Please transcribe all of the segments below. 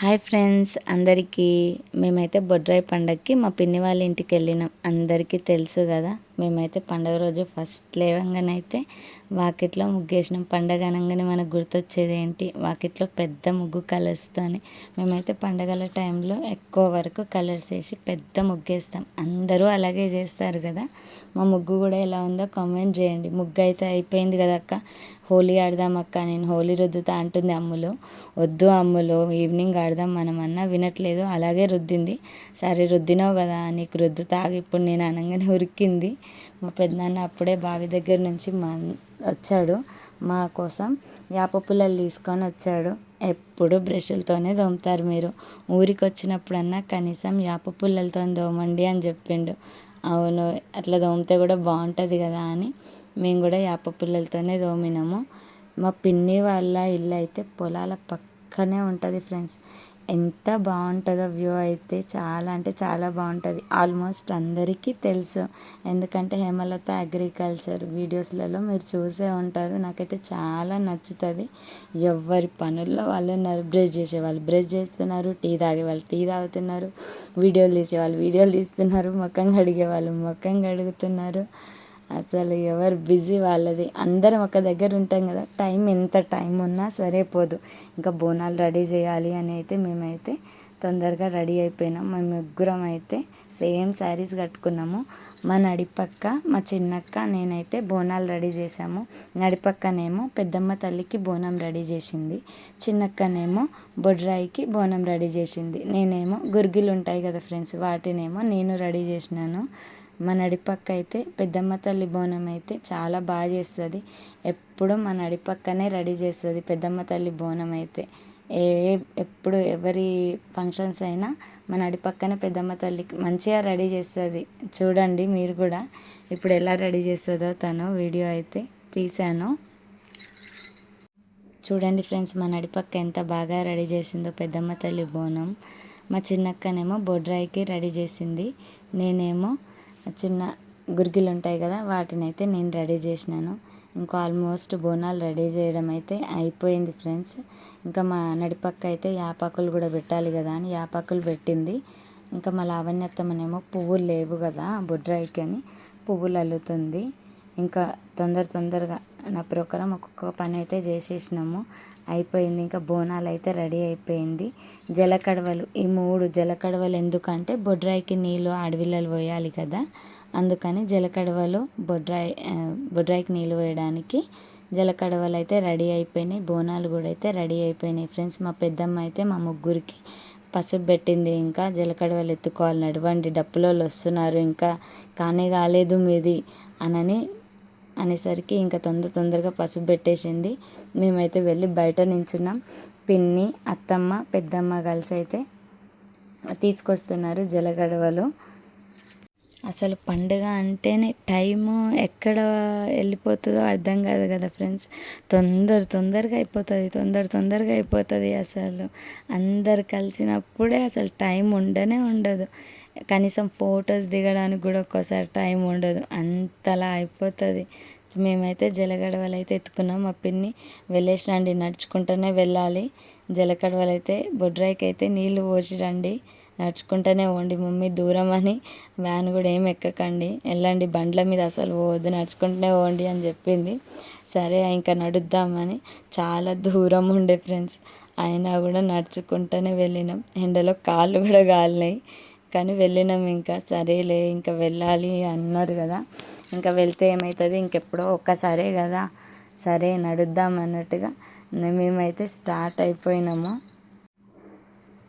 Hi friends అందరికీ మేమైతే బొడ్రాయి పండగకి మా పిన్ని వాళ్ళ ఇంటికి వెళ్ళినాం. అందరికీ తెలుసు కదా. మేమైతే పండగ రోజు ఫస్ట్ లేవంగానైతే వాకిట్లో ముగ్గేసినాం. పండగ అనగానే మనకు గుర్తొచ్చేది ఏంటి? వాకిట్లో పెద్ద ముగ్గు కలర్స్తోని మేమైతే పండగల టైంలో ఎక్కువ వరకు కలర్స్ వేసి పెద్ద ముగ్గేస్తాం. అందరూ అలాగే చేస్తారు కదా? మా ముగ్గు కూడా ఎలా ఉందో కామెంట్ చేయండి. ముగ్గు అయితే అయిపోయింది కదా అక్క? హోలీ ఆడదాం అక్క. నేను హోలీ రుద్దుతా అంటుంది అమ్ములు. వద్దు అమ్ములు ఈవినింగ్ ఆడదాం మనం అన్న వినట్లేదు. అలాగే రుద్దింది. సరే రుద్దినావు కదా నీకు రుద్దుతా ఇప్పుడు నేను అనగానే ఉరికింది. మా పెద్దనాన్న అప్పుడే బావి దగ్గర నుంచి మా వచ్చాడు మా కోసం. వేప పుల్లలు తీసుకొని వచ్చాడు. ఎప్పుడు బ్రష్లతోనే తోముతారు మీరు. ఊరికి వచ్చినప్పుడన్నా కనీసం వేప పుల్లలతో తోమండి అని చెప్పిండు. అవును అట్లా తోమితే కూడా బాగుంటుంది కదా అని మేము కూడా వేప పుల్లలతోనే తోమినాము. మా పిన్ని వాళ్ళ ఇల్లు అయితే పొలాల పక్కనే ఉంటుంది ఫ్రెండ్స్. ఎంత బాగుంటుందో వ్యూ అయితే చాలా అంటే చాలా బాగుంటుంది. ఆల్మోస్ట్ అందరికీ తెలుసు. ఎందుకంటే హేమలత అగ్రికల్చర్ వీడియోస్లలో మీరు చూసే ఉంటారు. నాకైతే చాలా నచ్చుతుంది. ఎవరి పనుల్లో వాళ్ళు ఉన్నారు. బ్రష్ చేసేవాళ్ళు బ్రష్ చేస్తున్నారు. టీ తాగేవాళ్ళు టీ తాగుతున్నారు. వీడియోలు తీసేవాళ్ళు వీడియోలు తీస్తున్నారు. ముఖం కడిగే వాళ్ళు ముఖం కడుగుతున్నారు. అసలు ఎవరు బిజీ వాళ్ళది. అందరం ఒక దగ్గర ఉంటాం కదా. టైం ఎంత టైం ఉన్నా సరిపోదు ఇంకా బోనాలు రెడీ చేయాలి అని అయితే మేమైతే తొందరగా రెడీ అయిపోయినాం. మేము ముగ్గురం అయితే సేమ్ శారీస్ కట్టుకున్నాము. మా నడిపక్క మా చిన్నక్క నేనైతే బోనాలు రెడీ చేసాము నడిపక్కనేమో పెద్దమ్మ తల్లికి బోనం రెడీ చేసింది. చిన్నక్కనేమో బొడ్రాయికి బోనం రెడీ చేసింది. నేనేమో గుర్గిలు ఉంటాయి కదా ఫ్రెండ్స్ వాటినేమో నేను రెడీ చేసినాను. మా నడిపక్క అయితే పెద్దమ్మ తల్లి బోనం అయితే చాలా బాగా చేస్తుంది. ఎప్పుడు మా నడిపక్కనే రెడీ చేస్తుంది పెద్దమ్మ తల్లి బోనం అయితే. ఏ ఎప్పుడు ఎవరి ఫంక్షన్స్ అయినా మా నడిపక్కనే పెద్దమ్మ తల్లికి మంచిగా రెడీ చేస్తుంది. చూడండి మీరు కూడా ఇప్పుడు ఎలా రెడీ చేస్తుందో తను వీడియో అయితే తీశాను. చూడండి ఫ్రెండ్స్ మా నడిపక్క ఎంత బాగా రెడీ చేసిందో పెద్దమ్మ తల్లి బోనం. మా చిన్నక్కనేమో బొడ్రాయికి రెడీ చేసింది. నేనేమో చిన్న గురిగిలు ఉంటాయి కదా వాటిని అయితే నేను రెడీ చేసినాను. ఇంకా ఆల్మోస్ట్ బోనాలు రెడీ చేయడం అయితే అయిపోయింది ఫ్రెండ్స్. ఇంకా మా నడిపక్క అయితే యాపాకులు కూడా పెట్టాలి కదా అని యాపాకులు పెట్టింది. ఇంకా మా లావణ్యత్తమ్మనేమో పువ్వులు లేవు కదా బొడ్రాయికి అని పువ్వులు అల్లుతుంది. ఇంకా తొందర తొందరగా నా ప్రకారం ఒక్కొక్క పని అయితే చేసేసినాము. అయిపోయింది. ఇంకా బోనాలు అయితే రెడీ అయిపోయింది. జలకడవలు ఈ మూడు జలకడవలు ఎందుకంటే బొడ్రాయికి నీళ్ళు అడవిలలో పోయాలి కదా. అందుకని జలకడవలు బొడ్రాయి బొడ్రాయికి నీళ్ళు పోయడానికి జలకడవలు అయితే రెడీ అయిపోయినాయి. బోనాలు కూడా అయితే రెడీ అయిపోయినాయి. ఫ్రెండ్స్ మా పెద్దమ్మ అయితే మా ముగ్గురికి పసుపు పెట్టింది. ఇంకా జలకడవలు ఎత్తుకోవాలి. నడవండి. డప్పులోళ్ళు వస్తున్నారు. ఇంకా కానీ కాలేదు మీది అనని అనేసరికి ఇంకా తొందర తొందరగా పసుపు పెట్టేసింది. మేమైతే వెళ్ళి బయట నించున్నాం. పిన్ని అత్తమ్మ పెద్దమ్మ కలిసి అయితే తీసుకొస్తున్నారు జలగడవలు. అసలు పండుగ అంటేనే టైము ఎక్కడ వెళ్ళిపోతుందో అర్థం కాదు కదా ఫ్రెండ్స్. తొందర తొందరగా అయిపోతుంది తొందర తొందరగా అయిపోతుంది అసలు. అందరు కలిసినప్పుడే అసలు టైం ఉండనే ఉండదు. కనీసం ఫొటోస్ దిగడానికి కూడా ఒక్కోసారి టైం ఉండదు. అంతలా అయిపోతుంది. మేమైతే జలగడవలు అయితే ఎత్తుకున్నాం. మా పిన్ని వెళ్ళేసి రండి నడుచుకుంటూనే వెళ్ళాలి. జలగడవలు అయితే బొడ్రాయికి అయితే నీళ్ళు పోసిరండి నడుచుకుంటూనే పోండి. మమ్మీ దూరం అని వ్యాన్ కూడా ఏం ఎక్కకండి. వెళ్ళండి. బండ్ల మీద అసలు పోవద్దు. నడుచుకుంటూనే పోండి అని చెప్పింది. సరే ఇంకా నడుద్దామని చాలా దూరం ఉండే ఫ్రెండ్స్. అయినా కూడా నడుచుకుంటూనే వెళ్ళినాం. ఎండలో కాళ్ళు కూడా కాలినాయి కానీ వెళ్ళినాం ఇంకా. సరేలే ఇంకా వెళ్ళాలి అన్నారు కదా. ఇంకా వెళ్తే ఏమవుతుంది ఇంకెప్పుడో ఒక్కసారే కదా. సరే నడుద్దాం అన్నట్టుగా. మేమైతే స్టార్ట్ అయిపోయినాము.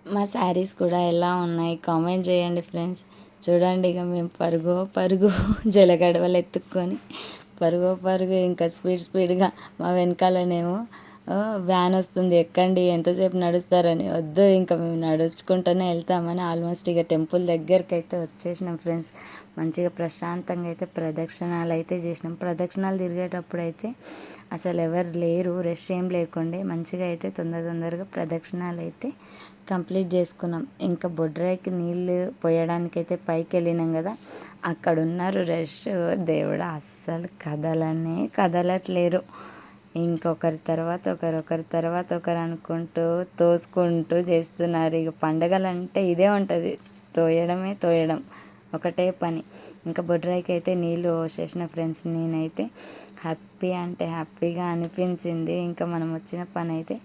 మా శారీస్ కూడా ఎలా ఉన్నాయి? కామెంట్ చేయండి ఫ్రెండ్స్. చూడండి ఇక మేము పరుగు పరుగు జలగడవలు ఎత్తుక్కొని పరుగు పరుగు ఇంకా స్పీడ్ స్పీడ్గా మా వెనకాలనేమో వ్యాన్ వస్తుంది. ఎక్కండి ఎంతసేపు నడుస్తారని. వద్దు ఇంకా మేము నడుచుకుంటూనే వెళ్తామని ఆల్మోస్ట్ ఇక టెంపుల్ దగ్గరికి అయితే వచ్చేసినాం ఫ్రెండ్స్ మంచిగా ప్రశాంతంగా అయితే ప్రదక్షిణాలు అయితే చేసినాం. ప్రదక్షిణాలు తిరిగేటప్పుడు అయితే అసలు ఎవరు లేరు రష్ ఏం లేకుండే మంచిగా అయితే తొందర తొందరగా ప్రదక్షిణాలు అయితే కంప్లీట్ చేసుకున్నాం. ఇంకా బొడ్రాయికి నీళ్ళు పోయడానికైతే పైకి వెళ్ళినాం కదా అక్కడ ఉన్నారు. రష్ దేవుడు అస్సలు కదలనే కదలట్లేరు. ఇంకొకరి తర్వాత ఒకరు ఒకరి తర్వాత ఒకరు అనుకుంటూ తోసుకుంటూ చేస్తున్నారు. ఇక పండగలు అంటే ఇదే ఉంటుంది. తోయడమే తోయడం. ఒకటే పని. ఇంకా బొడ్రాయికి అయితే నీళ్ళు పోసేసిన ఫ్రెండ్స్ నేనైతే హ్యాపీ అంటే హ్యాపీగా అనిపించింది. ఇంకా మనం వచ్చిన పని అయితే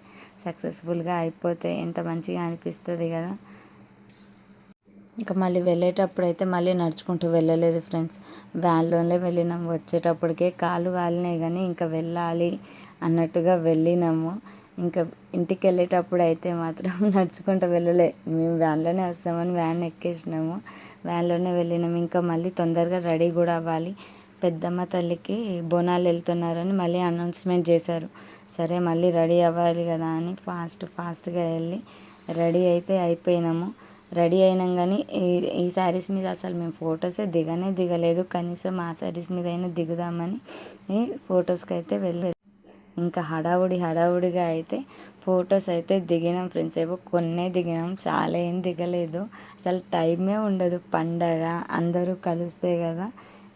సక్సెస్ఫుల్గా అయిపోతే ఎంత మంచిగా అనిపిస్తుంది కదా. ఇంకా మళ్ళీ వెళ్ళేటప్పుడు అయితే మళ్ళీ నడుచుకుంటూ వెళ్ళలేదు ఫ్రెండ్స్. వ్యాన్లోనే వెళ్ళినాం. వచ్చేటప్పటికే కాలు కాలినాయి కానీ ఇంకా వెళ్ళాలి అన్నట్టుగా వెళ్ళినాము. ఇంకా ఇంటికి వెళ్ళేటప్పుడు అయితే మాత్రం నడుచుకుంటూ వెళ్ళలే. మేము వ్యాన్లోనే వస్తామని వ్యాన్ ఎక్కేసినాము. వ్యాన్లోనే వెళ్ళినాము ఇంకా మళ్ళీ తొందరగా రెడీ కూడా అవ్వాలి. పెద్దమ్మ తల్లికి బోనాలు వెళ్తున్నారని మళ్ళీ అనౌన్స్మెంట్ చేశారు. సరే మళ్ళీ రెడీ అవ్వాలి కదా అని ఫాస్ట్ ఫాస్ట్గా వెళ్ళి రెడీ అయితే అయిపోయినాము. రెడీ అయినాం కానీ ఈ ఈ శారీస్ మీద అసలు మేము ఫొటోసే దిగనే దిగలేదు. కనీసం ఆ శారీస్ మీద అయినా దిగుదామని ఫొటోస్కి అయితే వెళ్ళలేదు. ఇంకా హడావుడి హడావుడిగా అయితే ఫొటోస్ అయితే దిగినాం ఫ్రెండ్స్ ఏవో కొన్నే దిగినాం చాలా ఏం దిగలేదు. అసలు టైమే ఉండదు పండగ అందరూ కలిస్తే కదా.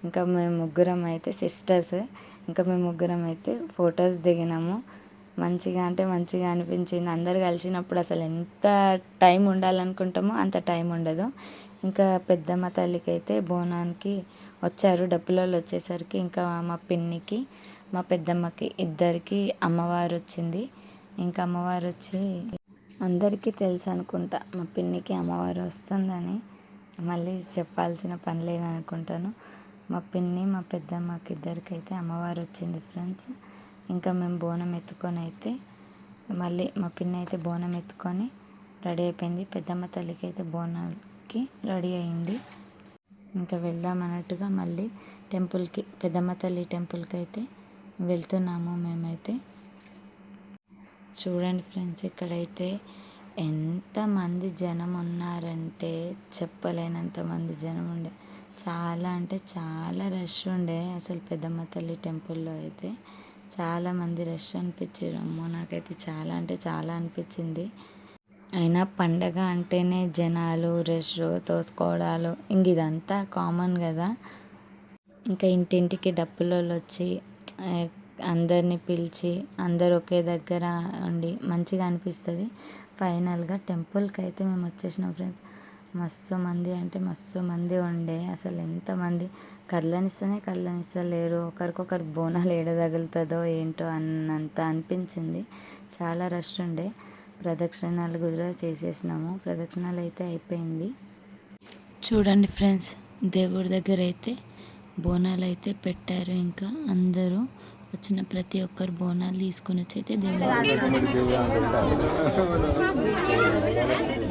ఇంకా మేము ముగ్గురం అయితే సిస్టర్స్ ఇంకా మేము ముగ్గురం అయితే ఫొటోస్ దిగినాము. మంచిగా అంటే మంచిగా అనిపించింది. అందరు కలిసినప్పుడు అసలు ఎంత టైం ఉండాలనుకుంటామో అంత టైం ఉండదు. ఇంకా పెద్దమ్మ తల్లికి అయితే బోనానికి వచ్చారు. డప్పులలో వచ్చేసరికి ఇంకా మా పిన్నికి మా పెద్దమ్మకి ఇద్దరికి అమ్మవారు వచ్చింది. ఇంకా అమ్మవారు వచ్చి అందరికీ తెలుసు అనుకుంటా మా పిన్నికి అమ్మవారు వస్తుందని. మళ్ళీ చెప్పాల్సిన పని లేదనుకుంటాను. మా పిన్ని మా పెద్దమ్మకి ఇద్దరికైతే అమ్మవారు వచ్చింది ఫ్రెండ్స్. ఇంకా మేము బోనం ఎత్తుకొని అయితే మళ్ళీ మా పిన్ని అయితే బోనం ఎత్తుకొని రెడీ అయిపోయింది. పెద్దమ్మ తల్లికి అయితే బోనానికి రెడీ అయింది. ఇంకా వెళ్దాం అన్నట్టుగా మళ్ళీ టెంపుల్కి పెద్దమ్మ తల్లి టెంపుల్కి అయితే వెళ్తున్నాము మేమైతే. చూడండి ఫ్రెండ్స్ ఇక్కడైతే ఎంతమంది జనం ఉన్నారంటే చెప్పలేనంత మంది జనం ఉండే. చాలా అంటే చాలా రష్ ఉండే అసలు పెద్దమ్మ తల్లి టెంపుల్లో అయితే. చాలామంది రష్ అనిపించారు. అమ్మో! నాకైతే చాలా అంటే చాలా అనిపించింది. అయినా పండగ అంటేనే జనాలు రష్ తోసుకోవడాలు ఇంక ఇదంతా కామన్ కదా. ఇంకా ఇంటింటికి డప్పులోళ్ళు వచ్చి అందరినీ పిలిచి అందరు ఒకే దగ్గర ఉండి మంచిగా అనిపిస్తుంది. ఫైనల్గా టెంపుల్కి అయితే మేము వచ్చేసినాం ఫ్రెండ్స్. మస్తు మంది అంటే మస్తు మంది ఉండే. అసలు ఎంతమంది కళ్ళనిస్తేనే కళ్ళనిస్తలేరు ఒకరికొకరు బోనాలు ఏడ తగులుతుందో ఏంటో అన్నంత అనిపించింది. చాలా రష్ ఉండే. ప్రదక్షిణాలు కూడా చేసేసినాము. ప్రదక్షిణాలు అయితే అయిపోయింది. చూడండి ఫ్రెండ్స్ దేవుడి దగ్గర అయితే బోనాలు అయితే పెట్టారు. ఇంకా అందరూ వచ్చిన ప్రతి ఒక్కరు బోనాలు తీసుకొని వచ్చి అయితే దేవుడు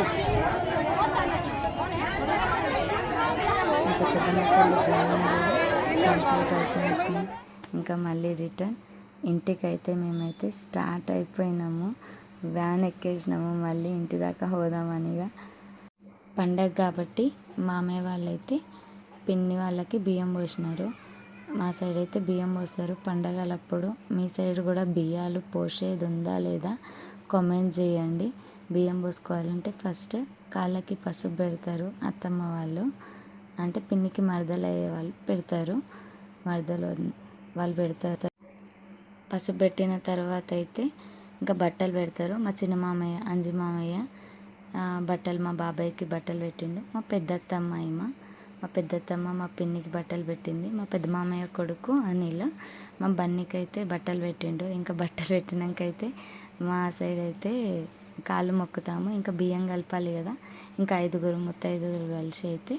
ఇంకా ఇంకా మళ్ళీ రిటర్న్. ఇంటికి అయితే మేమైతే స్టార్ట్ అయిపోయినాము. వ్యాన్ ఎక్కేసినాము. మళ్ళీ ఇంటి దాకా హోదామనిగా. పండగ కాబట్టి మామయ్య వాళ్ళైతే పిన్ని వాళ్ళకి బియ్యం పోసినారు. మా సైడ్ అయితే బియ్యం పోస్తారు. పండగలప్పుడు మీ సైడ్ కూడా బియ్యాలు పోసేది ఉందా లేదా కామెంట్ చేయండి. బియ్యం పోసుకోవాలంటే ఫస్ట్ కాళ్ళకి పసుపు పెడతారు అత్తమ్మ వాళ్ళు. అంటే పిన్నికి మరదలు అయ్యే వాళ్ళు పెడతారు. మరదలు వాళ్ళు పెడతారు. పసుపు పెట్టిన తర్వాత అయితే ఇంకా బట్టలు పెడతారు. మా చిన్న మామయ్య అంజి మామయ్య బట్టలు మా బాబాయ్కి బట్టలు పెట్టిండు. మా పెద్దత్తమ్మ ఏమో మా పెద్దత్తమ్మ మా పిన్నికి బట్టలు పెట్టింది. మా పెద్ద మామయ్య కొడుకు అనిల్. మా బన్నీకి అయితే బట్టలు పెట్టిండు. ఇంకా బట్టలు పెట్టినాక అయితే మా సైడ్ అయితే కాళ్ళు మొక్కుతాము ఇంకా బియ్యం కలపాలి కదా. ఇంకా ఐదుగురు ముత్తైదుగురు కలిసి అయితే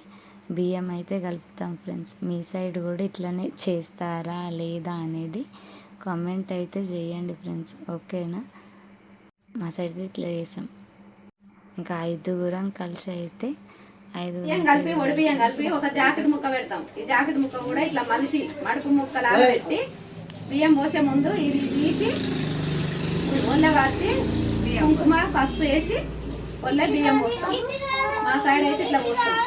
బియ్యం అయితే కలుపుతాం ఫ్రెండ్స్. మీ సైడ్ కూడా ఇట్లనే చేస్తారా లేదా అనేది కామెంట్ అయితే చేయండి ఫ్రెండ్స్. ఓకేనా? మా సైడ్ అయితే ఇట్లా చేసాం. ఇంకా ఐదుగురం కలిసి అయితే ఐదు బియ్యం కలిపి కలిపి ఒక జాకెట్ ముక్క పెడతాం. ఈ జాకెట్ ముక్క కూడా ఇట్లా మనిషి మడుపు ముక్కలాగా పెట్టి బియ్యం పోసే ముందు ఇది తీసి ఒళ్ళ వార్చి కుంకుమ పసుపు వేసి ఒళ్ళ బియ్యం పోస్తాం. మా సైడ్ అయితే ఇట్లా పోస్తాం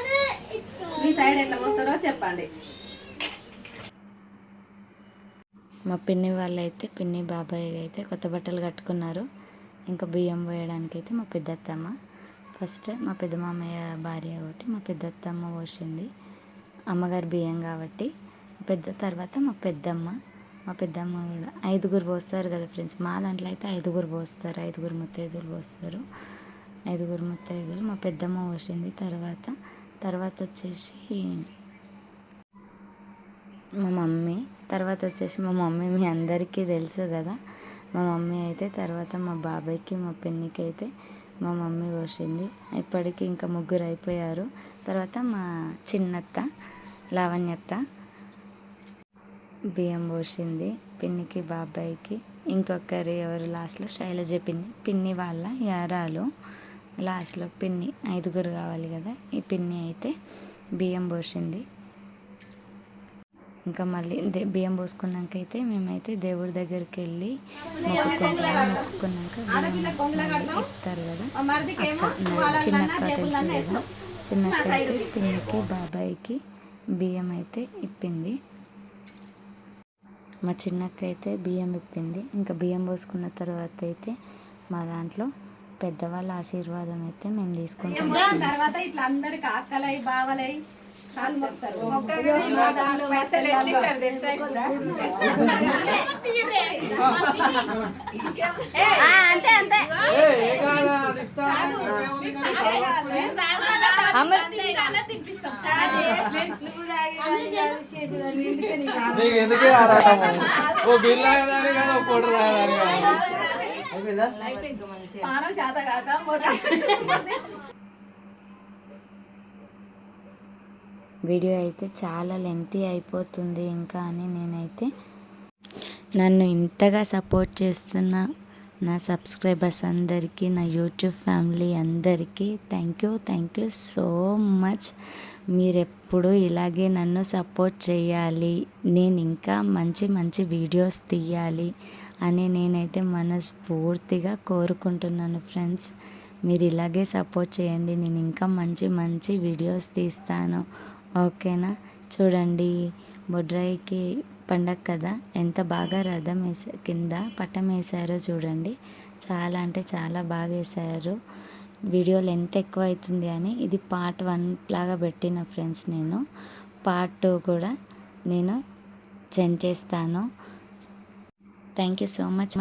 మీ సైడ్ ఎట్లా పోస్తారో చెప్పండి. మా పిన్ని వాళ్ళు అయితే పిన్ని బాబాయ్ అయితే కొత్త బట్టలు కట్టుకున్నారు. ఇంకా బియ్యం పోయడానికి అయితే మా పెద్దత్తమ్మ. ఫస్ట్ మా పెద్ద మామయ్య భార్య ఒకటి మా పెద్దత్తమ్మ పోసింది. అమ్మగారు బియ్యం కాబట్టి పెద్ద తర్వాత మా పెద్దమ్మ. మా పెద్దమ్మ కూడా. ఐదుగురు పోస్తారు కదా ఫ్రెండ్స్. మా దాంట్లో అయితే ఐదుగురు పోస్తారు. ఐదుగురు ముత్తైదులు పోస్తారు. ఐదుగురు ముత్తైదులు మా పెద్దమ్మ పోసింది తర్వాత. తర్వాత వచ్చేసి మా మమ్మీ. తర్వాత వచ్చేసి మా మమ్మీ మీ అందరికీ తెలుసు కదా. మా మమ్మీ అయితే తర్వాత మా బాబాయ్కి మా పిన్నికి అయితే మా మమ్మీ పోసింది. ఇప్పటికి ఇంకా ముగ్గురు అయిపోయారు. తర్వాత మా చిన్నత్త లావణ్యత్త బియ్యం పోసింది పిన్నికి బాబాయ్కి ఇంకొకరు ఎవరు లాస్ట్లో? శైలజ పిన్ని. పిన్ని వాళ్ళ యారాలు. లాస్ట్లో పిన్ని ఐదుగురు కావాలి కదా? ఈ పిన్ని అయితే బియ్యం పోసింది. ఇంకా మళ్ళీ దే- బియ్యం పోసుకున్నాక అయితే మేమైతే దేవుడి దగ్గరికి వెళ్ళి మొక్కుకుంటాము మొక్కుకున్నాక బియ్యం ఇస్తారు కదా? మా మరిదికేమో చిన్నక్క కదా? చిన్నక్క అయితే పిన్నికి బాబాయ్కి బియ్యం అయితే ఇప్పింది. మా చిన్నక్క అయితే బియ్యం ఇప్పింది. ఇంకా బియ్యం పోసుకున్న తర్వాత అయితే మా దాంట్లో పెద్దవాళ్ళ ఆశీర్వాదం అయితే మేము తీసుకుంటాం. తర్వాత ఇట్లా అందరికి అక్కలై బావలై అంతే నీకు ఎందుకే ఓ బిల్ కాదు ఓ కోటర్ వీడియో అయితే చాలా లెంతీ అయిపోతుంది ఇంకా అని నేనైతే నన్ను ఇంతగా సపోర్ట్ చేస్తున్న నా సబ్స్క్రైబర్స్ అందరికీ నా యూట్యూబ్ ఫ్యామిలీ అందరికీ thank you thank you so much మీరెప్పుడు ఇలాగే నన్ను సపోర్ట్ చేయాలి నేను ఇంకా మంచి మంచి వీడియోస్ తీయాలి అని నేనైతే మనస్ఫూర్తిగా కోరుకుంటున్నాను ఫ్రెండ్స్. మీరు ఇలాగే సపోర్ట్ చేయండి. నేను ఇంకా మంచి మంచి వీడియోస్ తీస్తాను. ఓకేనా? చూడండి. బొడ్రాయికి పండగ కదా? ఎంత బాగా రథం వేసా కింద పట్టం వేశారో చూడండి. చాలా అంటే చాలా బాగా వేశారు. వీడియోలు ఎంత ఎక్కువ అవుతుంది అని ఇది పార్ట్ వన్ లాగా పెట్టిన ఫ్రెండ్స్ నేను. పార్ట్ టూ కూడా నేను సెండ్ చేస్తాను. Thank you so much.